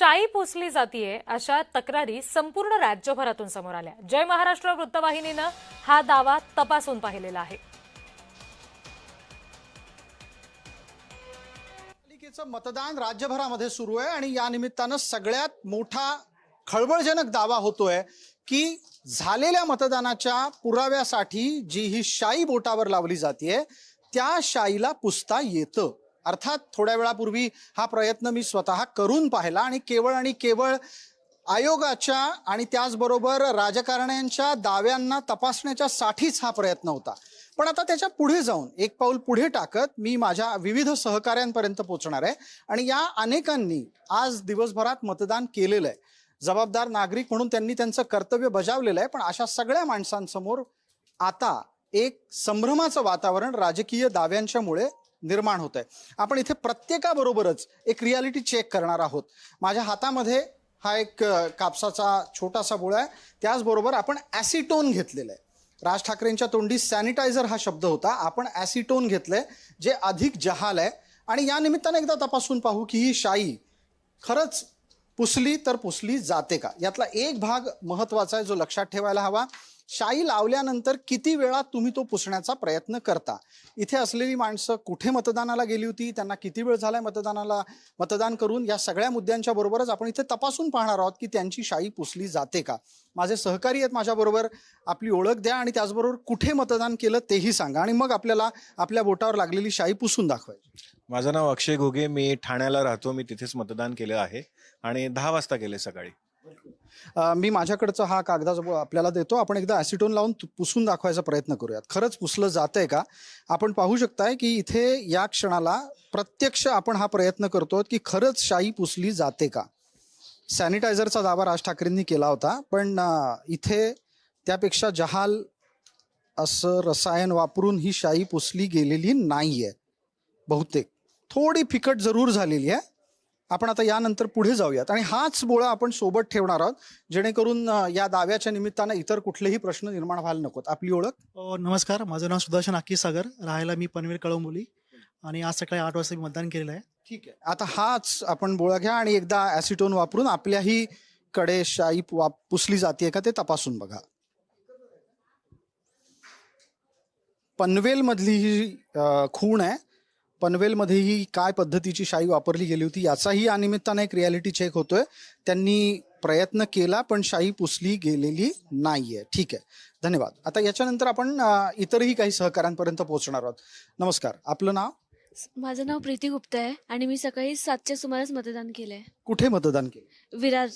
शाई पोचली जातीये अशा तक्रारी संपूर्ण राज्यभरातून समोर आल्या. जय महाराष्ट्र वृत्तवाहिनीनं हा दावा तपासून पाहिलेला आहे. पालिकेचं मतदान राज्यभरामध्ये सुरू आहे आणि या निमित्तानं सगळ्यात मोठा खळबळजनक दावा होतोय की झालेल्या मतदानाच्या पुराव्यासाठी जी ही शाई बोटावर लावली जाते त्या शाईला पुसता येतं. अर्थात थोड्या वेळापूर्वी हा प्रयत्न मी स्वतः करून पाहिला आणि केवळ आणि केवळ आयोगाच्या आणि त्याचबरोबर राजकारण्यांच्या दाव्यांना तपासण्याच्या साठीच हा प्रयत्न होता. पण आता त्याच्या पुढे जाऊन एक पाऊल पुढे टाकत मी माझ्या विविध सहकाऱ्यांपर्यंत पोहोचणार आहे आणि या अनेकांनी आज दिवसभरात मतदान केलेलं आहे. जबाबदार नागरिक म्हणून त्यांनी त्यांचं कर्तव्य बजावलेलं आहे पण अशा सगळ्या माणसांसमोर आता एक संभ्रमाचं वातावरण राजकीय दाव्यांच्यामुळे निर्माण होत आहे. आपण इथे प्रत्येकाबरोबरच एक रियालिटी चेक करणार आहोत. माझ्या हातामध्ये हा एक कापसाचा छोटासा गोळा आहे. त्याचबरोबर आपण ॲसिटोन घेतलेलं आहे. राज ठाकरेंच्या तोंडी सॅनिटायझर हा शब्द होता. आपण ॲसिटोन घेतलंय जे अधिक जहाल आहे. आणि या निमित्ताने एकदा तपासून पाहू की ही शाई खरंच पुसली तर पुसली जाते का? यातला एक भाग महत्त्वाचा आहे जो लक्षात ठेवायला हवा. शाई लावल्यानंतर किती वेळा तुम्ही तो पुसण्याचा प्रयत्न करता? इथे असलेली माणसं कुठे मतदानाला गेली होती? त्यांना किती वेळ झालाय मतदानाला? मतदान करून या सगळ्या मुद्द्यांच्या बरोबरच आपण इथे तपासून पाहणार आहोत की त्यांची शाई पुसली जाते का? माझे सहकारी आहेत माझ्याबरोबर. आपली ओळख द्या आणि त्याचबरोबर कुठे मतदान केलं तेही सांगा आणि मग आपल्याला आपल्या बोटावर लागलेली शाई पुसून दाखवायची. माझं नाव अक्षय घोगे. मी ठाण्याला राहतो. मी तिथेच मतदान केलं आहे आणि दहा वाजता केले सकाळी. मी माझ्याकडचा हा कागदा आपल्याला देतो आपण एकदा ॲसिटोन लावून पुसून दाखवायचा प्रयत्न करूयात. खरंच पुसलं जातंय का? आपण पाहू शकताय की इथे या क्षणाला प्रत्यक्ष आपण हा प्रयत्न करतो की खरंच शाई पुसली जाते का? सॅनिटायझरचा दावा राज ठाकरेंनी केला होता पण इथे त्यापेक्षा जहाल असं रसायन वापरून ही शाई पुसली गेलेली नाही आहे बहुतेक. थोडी फिकट जरूर झालेली आहे. आपण आता यानंतर पुढे जाऊयात. आणि हाच बोळा आपण सोबत ठेवणार आहोत जेणेकरून या दाव्याच्या निमित्तानं इतर कुठलेही प्रश्न निर्माण व्हायला नकोत. आपली ओळख? नमस्कार. माझं नाव सुदर्शन आकी सागर राहायला मी पनवेल कळंबोली. आणि आज सकाळी आठ वाजता मी मतदान केलेलं आहे. ठीक आहे. आता हाच आपण बोळा घ्या आणि एकदा ॲसिटोन वापरून आपल्याही कडे शाई पुसली जाते का ते तपासून बघा. पनवेलमधली ही खूण आहे. पनवेलमध्येही काय पद्धतीची शाई वापरली गेली होती याचाही या निमित्तानं एक रियालिटी चेक होतोय. त्यांनी प्रयत्न केला पण शाई पुसली गेलेली नाहीये. ठीक आहे. धन्यवाद. आता याच्यानंतर आपण इतरही काही सहकाऱ्यांपर्यंत पोहोचणार आहोत. नमस्कार. आपलं नाव? माझं नाव प्रीती गुप्ता आहे आणि मी सकाळी सातच्या सुमारास मतदान केलंय. कुठे मतदान केलं? विरार.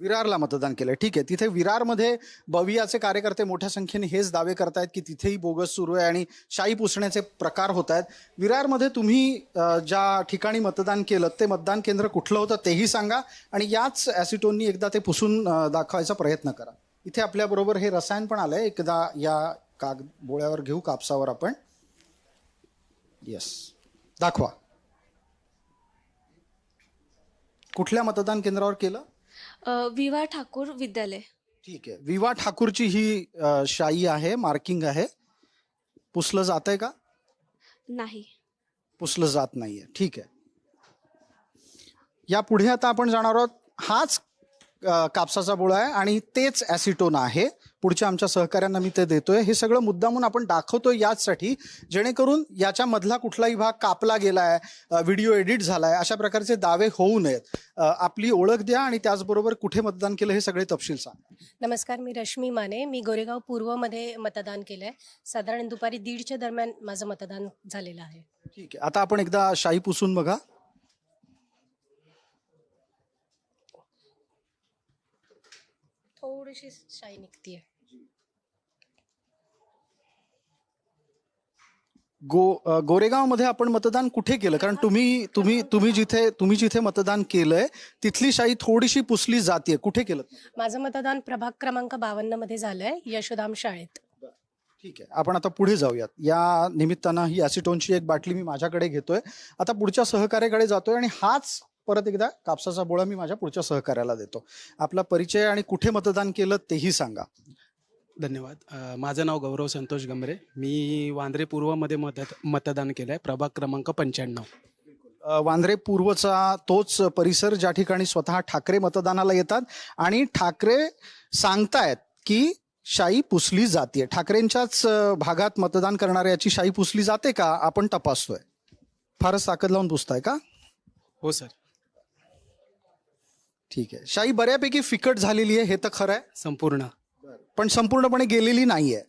विरारला मतदान केलं ठीक आहे. तिथे विरारमध्ये बवियाचे कार्यकर्ते मोठ्या संख्येने हेच दावे करतायत की तिथेही बोगस सुरू आहे आणि शाई पुसण्याचे प्रकार होत आहेत विरारमध्ये तुम्ही ज्या ठिकाणी मतदान केलं ते मतदान केंद्र कुठलं होतं तेही सांगा आणि याच ॲसिटोननी एकदा ते पुसून दाखवायचा प्रयत्न करा. इथे आपल्याबरोबर हे रसायन पण आलंय. एकदा या काग बोळ्यावर घेऊ कापसावर आपण. येस दाखवा. कुठल्या मतदान केंद्रावर केलं? विवा ठाकूर विद्यालय. ठीक आहे. विवा ठाकूरची ही अ, शाई आहे मार्किंग आहे. पुसलं जात आहे का? नाही. पुसलं जात नाहीये. ठीक आहे. या पुढे आता आपण जाणार आहोत. हाच अ, कापसाचा बोळा आहे आणि तेच ॲसिटोन आहे. पुढच्या आमच्या सहकाऱ्यांना मी ते देतोय. हे सगळं मुद्दामून आपण दाखवतोय याचसाठी जेणेकरून याच्या मधला कुठलाही भाग कापला गेलाय व्हिडिओ एडिट झालाय अशा प्रकारचे दावे होऊ नयेत. आपली ओळख द्या आणि त्याचबरोबर कुठे मतदान केलं हे सगळे तपशील सांगा. नमस्कार मी रश्मी माने. मी गोरेगाव पूर्वमध्ये मतदान केलं आहे साधारण दुपारी दीडच्या दरम्यान माझं मतदान झालेलं आहे. ठीक आहे. आता आपण एकदा शाई पुसून बघा. थोडीशी शाई निघतीये. गो अ, गोरेगावमध्ये आपण मतदान कुठे केलं? कारण तुम्ही तुम्ही तुम्ही जिथे तुम्ही जिथे मतदान केलंय तिथली शाई थोडीशी पुसली जाते कुठे केलं? माझं मतदान प्रभाग क्रमांक बावन्नमध्ये झालंय यशोधाम शाळेत. ठीक आहे. आपण आता पुढे जाऊयात. या निमित्तानं ही ॲसिटोनची एक बाटली मी माझ्याकडे घेतोय. आता पुढच्या सहकार्याकडे जातोय आणि हाच परत एकदा कापसाचा बोळा मी माझ्या पुढच्या सहकार्याला देतो. आपला परिचय आणि कुठे मतदान केलं तेही सांगा. धन्यवाद. अ, माझं नाव गौरव संतोष गमरे मी वांद्रे पूर्वमध्ये मत मतदान केलं आहे प्रभाग क्रमांक पंच्याण्णव. अ, वांद्रे पूर्वचा तोच परिसर ज्या ठिकाणी स्वतः ठाकरे मतदानाला येतात आणि ठाकरे सांगतायत की शाई पुसली जाते ठाकरेंच्याच अ, भागात मतदान करणाऱ्याची शाई पुसली जाते का? आपण तपासतोय. फारच ताकद लावून पुसताय का? हो सर. ठीक आहे. शाई बऱ्यापैकी फिकट झालेली आहे हे तर खरं आहे. संपूर्ण. पण संपूर्णपणे गेलेली नाहीये.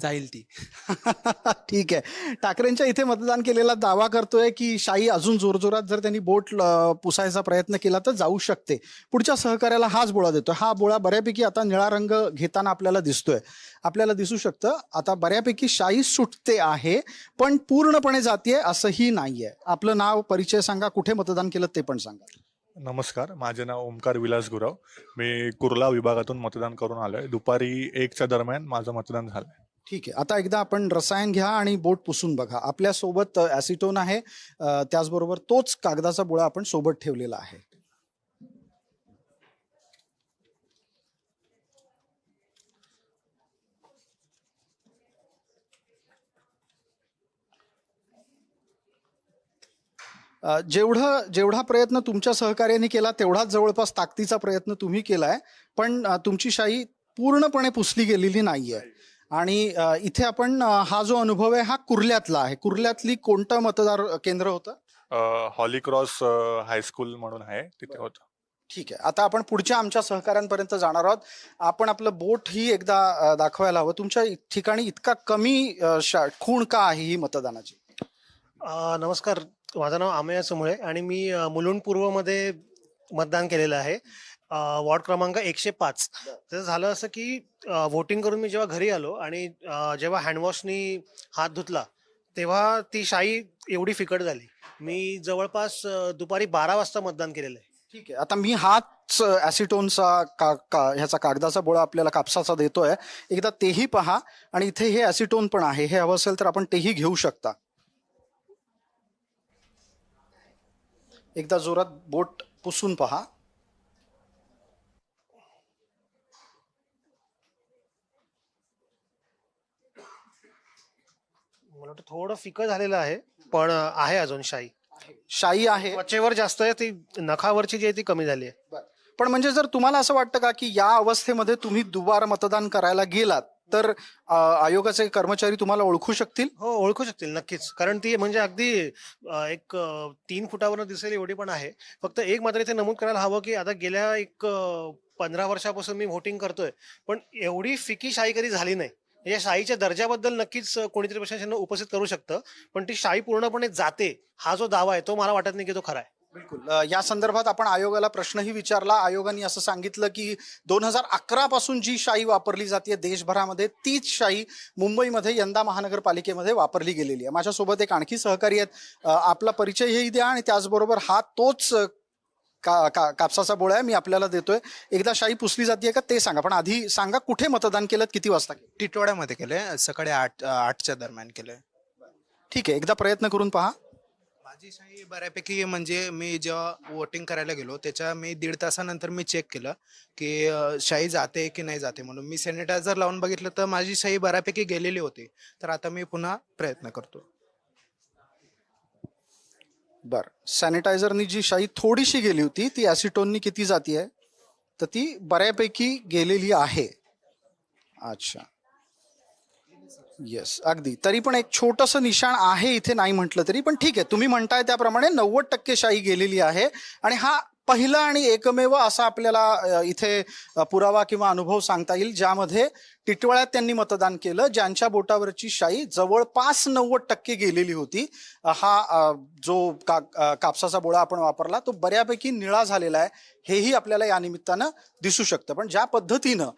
जाईल ती. ठीक आहे. ठाकरेंच्या इथे मतदान केलेला दावा करतोय की शाई अजून जोरजोरात जर त्यांनी बोट पुसायचा प्रयत्न केला तर जाऊ शकते. पुढच्या सहकार्याला हाच बोळा देतोय. हा बोळा बऱ्यापैकी आता निळा रंग घेताना आपल्याला दिसतोय. आपल्याला दिसू शकतं आता बऱ्यापैकी शाई सुटते आहे पण पूर्णपणे जातीये असंही नाहीये. आपलं नाव परिचय सांगा कुठे मतदान केलं ते पण सांगा. नमस्कार माझे नाव ओमकार विलास गुराव. मी कुर्ला विभागातून मतदान करून आलोय. दुपारी एकच्या दरम्यान माझं मतदान झालंय. ठीक आहे. आता एकदा आपण रसायन घ्या आणि बोट पुसून बघा. आपल्यासोबत ॲसिटोन आहे. अ, त्याचबरोबर तोच कागदाचा बुळा आपण सोबत ठेवलेला आहे अ, जेवढं जेवढा प्रयत्न तुमच्या सहकार्याने केला तेवढाच जवळपास ताकदीचा प्रयत्न तुम्ही केलाय. पण तुमची शाही पूर्णपणे पुसली गेलेली नाहीये. आणि इथे आपण हा जो अनुभव आहे हा कुर्ल्यातला आहे. कुर्ल्यातली कोणतं मतदार केंद्र होतं? हॉली क्रॉस हायस्कूल म्हणून आहे. तिथे होतं. ठीक आहे. आता आपण पुढच्या आमच्या सहकाऱ्यांपर्यंत जाणार आहोत. आपण आपलं बोट ही एकदा दाखवायला हवं. तुमच्या ठिकाणी इतका कमी खूण का आहे ही मतदानाची? नमस्कार. माझं नाव आमया चमुळे आणि मी अ, मुलुंड पूर्वमध्ये मतदान केलेलं आहे. अ, वॉर्ड क्रमांक एकशे पाच. तर झालं असं की वोटिंग करून मी जेव्हा घरी आलो आणि अ, जेव्हा हँडवॉशनी हात धुतला तेव्हा ती शाई एवढी फिकट झाली. मी जवळपास अ, दुपारी बारा वाजता मतदान केलेलं आहे. ठीक आहे. आता मी हाच ॲसिटोनचा का का ह्याचा कागदाचा बोळा आपल्याला कापसाचा देतोय. एकदा तेही पहा आणि इथे हे ॲसिटोन पण आहे. हे हवं असेल तर आपण तेही घेऊ शकता. एकदा जोरात बोट पुसून पहा. मला वाटतं थोडं फिकट झालेलं आहे पण आहे अजून शाई. शाई आहे. त्वचेवर जास्त आहे ती नखावरची जी आहे ती कमी झाली आहे. पण म्हणजे जर तुम्हाला असं वाटतं का की या अवस्थेमध्ये तुम्ही दुबार मतदान करायला गेलात तर आयोगाचे कर्मचारी तुम्हाला ओळखू शकतील? हो ओळखू शकतील नक्कीच. कारण ती म्हणजे अगदी एक तीन फुटावर दिसेल एवढी पण आहे. फक्त एक मात्र इथे नमूद करायला हवं की आता गेल्या एक पंधरा वर्षापासून मी व्होटिंग करतोय. पण एवढी फिकी शाही कधी झाली नाही. या शाहीच्या दर्जाबद्दल नक्कीच कोणीतरी प्रश्न उपस्थित करू शकतं. पण ती शाही पूर्णपणे जाते. हा जो दावा आहे तो मला वाटत नाही की तो खरा आहे. बिलकुल. या संदर्भात आपण आयोगाला प्रश्नही विचारला. आयोगाने असं सांगितलं की दोन हजार अकरा पासून जी शाई वापरली जाते देशभरामध्ये तीच शाई मुंबईमध्ये यंदा महानगरपालिकेमध्ये वापरली गेलेली आहे. माझ्यासोबत एक आणखी सहकारी आहेत. आपला परिचयही द्या आणि त्याचबरोबर हा तोच का, का कापसाचा बोळा आहे. मी आपल्याला देतोय. एकदा शाई पुसली जाते का ते सांगा. पण आधी सांगा कुठे मतदान केलं किती वाजता? टिटवाड्यामध्ये केले सकाळी आठ आठच्या दरम्यान केले ठीक आहे. एकदा प्रयत्न करून पहा. माझी बऱ्यापैकी म्हणजे मी जेव्हा वोटिंग करायला गेलो त्याच्या मी दीड तासानंतर मी चेक केलं की शाही जाते की नाही जाते म्हणून. मी सॅनिटायझर लावून बघितलं तर माझी शाही बऱ्यापैकी गेलेली होती. तर आता मी पुन्हा प्रयत्न करतो. बर. सॅनिटायझरनी जी शाई थोडीशी गेली होती ती ॲसिटोननी किती जाती आहे तर ती बऱ्यापैकी गेलेली आहे. अच्छा. येस अगदी. तरी पण एक छोटंसं निशाण आहे इथे नाही म्हटलं तरी पण ठीक आहे. तुम्ही म्हणताय त्याप्रमाणे नव्वद टक्के शाई गेलेली आहे. आणि हा पहिला आणि एकमेव असा आपल्याला इथे पुरावा किंवा अनुभव सांगता येईल ज्यामध्ये टिटवाळ्यात त्यांनी मतदान केलं. ज्यांच्या बोटावरची शाई जवळपास नव्वद टक्के गेलेली होती. हा जो का कापसाचा बोळा आपण वापरला तो बऱ्यापैकी निळा झालेला आहे. हेही आपल्याला या निमित्तानं दिसू शकतं. पण ज्या पद्धतीनं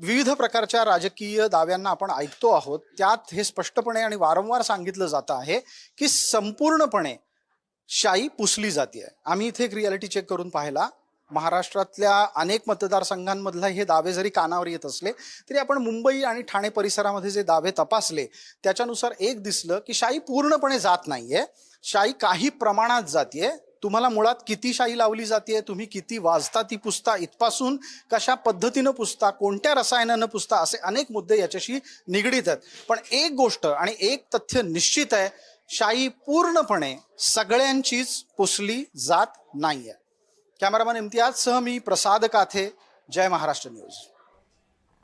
विविध प्रकारच्या राजकीय दाव्यांना आपण ऐकतो आहोत त्यात हे स्पष्टपणे आणि वारंवार सांगितलं जातं आहे की संपूर्णपणे शाई पुसली जाते आम्ही इथे एक रियालिटी चेक करून पाहिला. महाराष्ट्रातल्या अनेक मतदारसंघांमधला हे दावे जरी कानावर येत असले तरी आपण मुंबई आणि ठाणे परिसरामध्ये जे दावे तपासले त्याच्यानुसार एक दिसलं की शाई पूर्णपणे जात नाहीये. शाई काही प्रमाणात जाते तुम्हाला मुळात किती शाई लावली जाते तुम्ही किती वाजता ती पुसता इथपासून कशा पद्धतीनं पुसता कोणत्या रसायनानं पुसता असे अनेक मुद्दे याच्याशी निगडीत आहेत. पण एक गोष्ट आणि एक तथ्य निश्चित आहे शाई पूर्णपणे सगळ्यांचीच पुसली जात नाहीये. कॅमेरामॅन इम्तियाजसह मी प्रसाद काथे जय महाराष्ट्र न्यूज.